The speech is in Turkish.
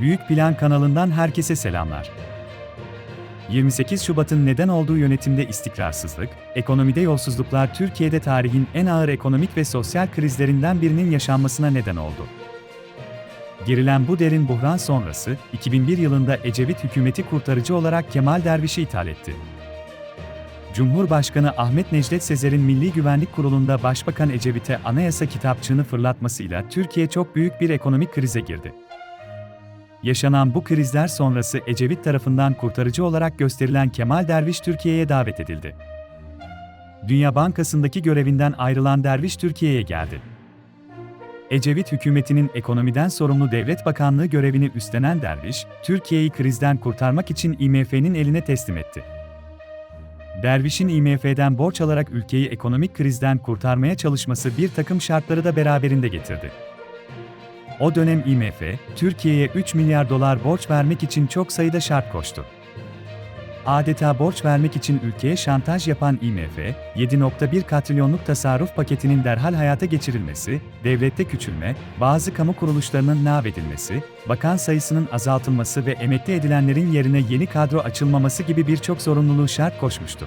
Büyük Plan kanalından herkese selamlar. 28 Şubat'ın neden olduğu yönetimde istikrarsızlık, ekonomide yolsuzluklar Türkiye'de tarihin en ağır ekonomik ve sosyal krizlerinden birinin yaşanmasına neden oldu. Girilen bu derin buhran sonrası, 2001 yılında Ecevit hükümeti kurtarıcı olarak Kemal Derviş'i ithal etti. Cumhurbaşkanı Ahmet Necdet Sezer'in Milli Güvenlik Kurulu'nda Başbakan Ecevit'e anayasa kitapçığını fırlatmasıyla Türkiye çok büyük bir ekonomik krize girdi. Yaşanan bu krizler sonrası Ecevit tarafından kurtarıcı olarak gösterilen Kemal Derviş Türkiye'ye davet edildi. Dünya Bankası'ndaki görevinden ayrılan Derviş Türkiye'ye geldi. Ecevit hükümetinin ekonomiden sorumlu devlet bakanlığı görevini üstlenen Derviş, Türkiye'yi krizden kurtarmak için IMF'nin eline teslim etti. Derviş'in IMF'den borç alarak ülkeyi ekonomik krizden kurtarmaya çalışması bir takım şartları da beraberinde getirdi. O dönem IMF, Türkiye'ye 3 milyar dolar borç vermek için çok sayıda şart koştu. Adeta borç vermek için ülkeye şantaj yapan IMF, 7.1 katrilyonluk tasarruf paketinin derhal hayata geçirilmesi, devlette küçülme, bazı kamu kuruluşlarının edilmesi, bakan sayısının azaltılması ve emekli edilenlerin yerine yeni kadro açılmaması gibi birçok zorunluluğu şart koşmuştu.